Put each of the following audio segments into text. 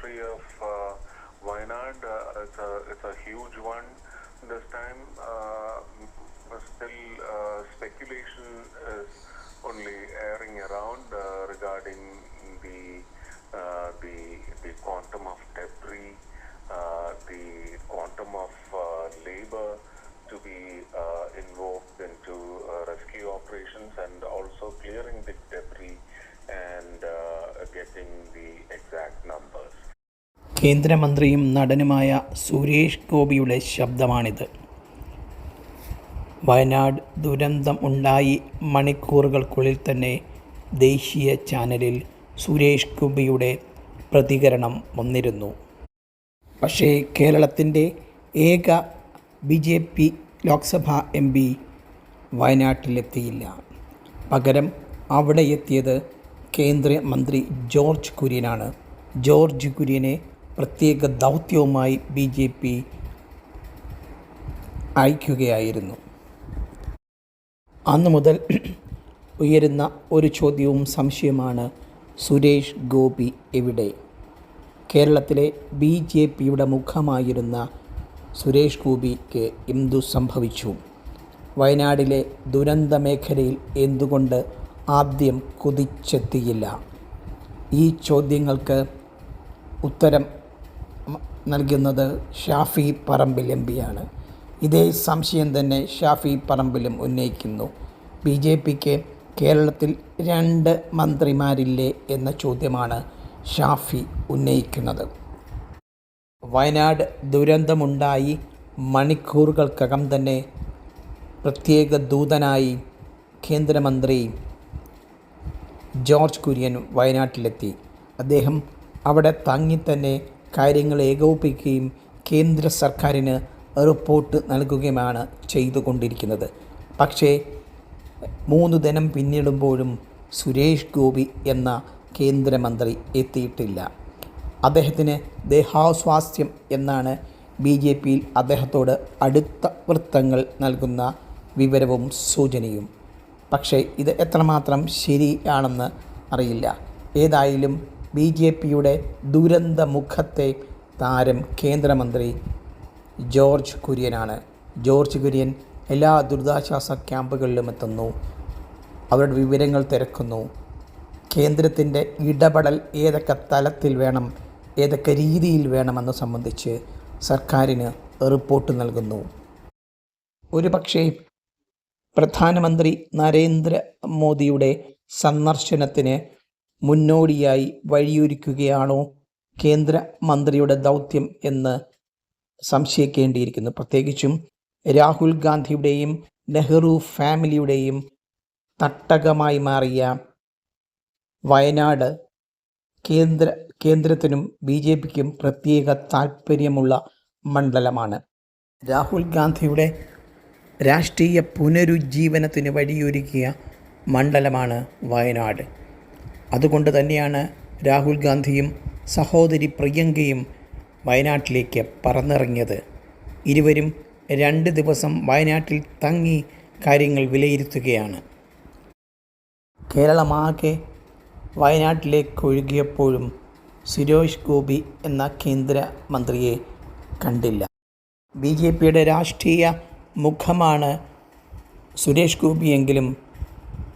history of uh, Wayanad. Uh, it's a it's a huge one. This time, uh, still uh, speculation is only airing around uh, regarding the uh, the the quantum of debris, കേന്ദ്രമന്ത്രിയും നടനുമായ സുരേഷ് ഗോപിയുടെ ശബ്ദമാണിത്. വയനാട് ദുരന്തം ഉണ്ടായി മണിക്കൂറുകൾക്കുള്ളിൽ തന്നെ ദേശീയ ചാനലിൽ സുരേഷ് ഗോപിയുടെ പ്രതികരണം വന്നിരുന്നു. പക്ഷേ കേരളത്തിന്റെ ഏക B J P Lok Sabha M P വയനാട്ടിലെത്തിയില്ല. പകരം അവിടെ എത്തിയത് കേന്ദ്രമന്ത്രി ജോർജ് കുര്യനാണ്. ജോർജ് കുര്യനെ പ്രത്യേക ദൗത്യവുമായി ബി ജെ പി അയക്കുകയായിരുന്നു. അന്നു മുതൽ ഉയരുന്ന ഒരു ചോദ്യവും സംശയമാണ് സുരേഷ് ഗോപി എവിടെ? കേരളത്തിലെ ബി ജെ പിയുടെ മുഖമായിരുന്ന സുരേഷ് ഗോപിക്ക് എന്തു സംഭവിച്ചു? വയനാടിലെ ദുരന്ത മേഖലയിൽ എന്തുകൊണ്ട് ആദ്യം കുതിച്ചെത്തിയില്ല? ഈ ചോദ്യങ്ങൾക്ക് ഉത്തരം നൽകുന്നത് ഷാഫി പറമ്പിൽ എം പിയാണ് ഇതേ സംശയം തന്നെ ഷാഫി പറമ്പിലും ഉന്നയിക്കുന്നു. ബി ജെ പിക്ക് കേരളത്തിൽ രണ്ട് മന്ത്രിമാരില്ലേ എന്ന ചോദ്യമാണ് ഷാഫി ഉന്നയിക്കുന്നത്. വയനാട് ദുരന്തമുണ്ടായി മണിക്കൂറുകൾക്കകം തന്നെ പ്രത്യേക ദൂതനായി കേന്ദ്രമന്ത്രി ജോർജ് കുര്യൻ വയനാട്ടിലെത്തി. അദ്ദേഹം അവിടെ തങ്ങി തന്നെ കാര്യങ്ങൾ ഏകോപിപ്പിക്കുകയും കേന്ദ്ര സർക്കാരിന് റിപ്പോർട്ട് നൽകുകയുമാണ് ചെയ്തുകൊണ്ടിരിക്കുന്നത്. പക്ഷേ മൂന്ന് ദിനം പിന്നിടുമ്പോഴും സുരേഷ് ഗോപി എന്ന കേന്ദ്രമന്ത്രി എത്തിയിട്ടില്ല. അദ്ദേഹത്തിന് ദേഹാസ്വാസ്ഥ്യം എന്നാണ് ബി ജെ പിയിൽ അദ്ദേഹത്തോട് അടുത്ത വൃത്തങ്ങൾ നൽകുന്ന വിവരവും സൂചനയും. പക്ഷേ ഇത് എത്രമാത്രം ശരിയാണെന്ന് അറിയില്ല. ഏതായാലും ബി ജെ പിയുടെ ദുരന്ത മുഖത്തെ താരം കേന്ദ്രമന്ത്രി ജോർജ് കുര്യനാണ്. ജോർജ് കുര്യൻ എല്ലാ ദുരിതാശ്വാസ ക്യാമ്പുകളിലും എത്തുന്നു. അവരുടെ വിവരങ്ങൾ തിരക്കുന്നു. കേന്ദ്രത്തിന്റെ ഇടപെടൽ ഏതൊക്കെ തലത്തിൽ വേണം ഏതൊക്കെ രീതിയിൽ വേണമെന്ന് സംബന്ധിച്ച് സർക്കാരിന് റിപ്പോർട്ട് നൽകുന്നു. ഒരുപക്ഷേ പ്രധാനമന്ത്രി നരേന്ദ്ര മോദിയുടെ സന്ദർശനത്തിന് മുന്നോടിയായി വഴിയൊരുക്കുകയാണോ കേന്ദ്ര മന്ത്രിയുടെ ദൗത്യം എന്ന് സംശയിക്കേണ്ടിയിരിക്കുന്നു. പ്രത്യേകിച്ചും രാഹുൽ ഗാന്ധിയുടെയും നെഹ്റു ഫാമിലിയുടെയും തട്ടകമായി മാറിയ വയനാട് കേന്ദ്ര കേന്ദ്രത്തിനും ബി ജെ പിക്കും പ്രത്യേക താൽപ്പര്യമുള്ള മണ്ഡലമാണ്. രാഹുൽ ഗാന്ധിയുടെ രാഷ്ട്രീയ പുനരുജ്ജീവനത്തിന് വഴിയൊരുക്കിയ മണ്ഡലമാണ് വയനാട്. അതുകൊണ്ട് തന്നെയാണ് രാഹുൽ ഗാന്ധിയും സഹോദരി പ്രിയങ്കയും വയനാട്ടിലേക്ക് പറന്നിറങ്ങിയത്. ഇരുവരും രണ്ട് ദിവസം വയനാട്ടിൽ തങ്ങി കാര്യങ്ങൾ വിലയിരുത്തുകയാണ്. കേരളമാകെ വയനാട്ടിലേക്ക് ഒഴുകിയപ്പോഴും സുരേഷ് ഗോപി എന്ന കേന്ദ്രമന്ത്രിയെ കണ്ടില്ല. ബി ജെ പിയുടെ രാഷ്ട്രീയ മുഖമാണ് സുരേഷ് ഗോപിയെങ്കിലും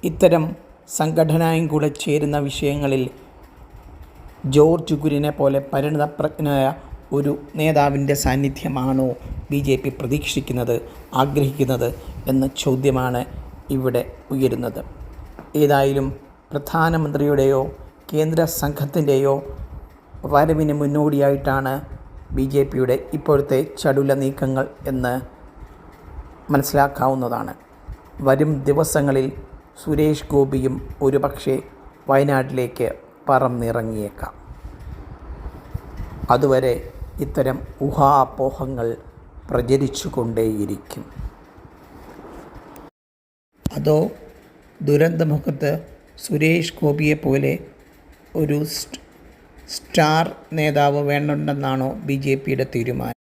ഇത്തരം സംഘടനയും കൂടെ ചേരുന്ന വിഷയങ്ങളിൽ ജോർജ് കുര്യനെ പോലെ പരിണതപ്രജ്ഞനായ ഒരു നേതാവിന്റെ സാന്നിധ്യമാണോ ബി ജെ പി പ്രതീക്ഷിക്കുന്നത് ആഗ്രഹിക്കുന്നത് എന്ന ചോദ്യമാണ് ഇവിടെ ഉയരുന്നത്. ഏതായാലും പ്രധാനമന്ത്രിയുടെയോ കേന്ദ്ര സംഘത്തിന്റെയോ വരവിന് മുന്നോടിയായിട്ടാണ് ബി ജെ പിയുടെ ഇപ്പോഴത്തെ ചടുല നീക്കങ്ങൾ എന്ന് മനസ്സിലാക്കാവുന്നതാണ്. വരും ദിവസങ്ങളിൽ സുരേഷ് ഗോപിയും ഒരുപക്ഷെ വയനാട്ടിലേക്ക് പറന്നിറങ്ങിയേക്കാം. അതുവരെ ഇത്തരം ഊഹാപോഹങ്ങൾ പ്രചരിച്ചുകൊണ്ടേയിരിക്കും. അതോ ദുരന്തമുഖത്ത് സുരേഷ് ഗോപിയെ പോലെ ഒരു സ്റ്റാർ നേതാവ് വേണമെന്നാണോ ബി ജെ പിയുടെ തീരുമാനം?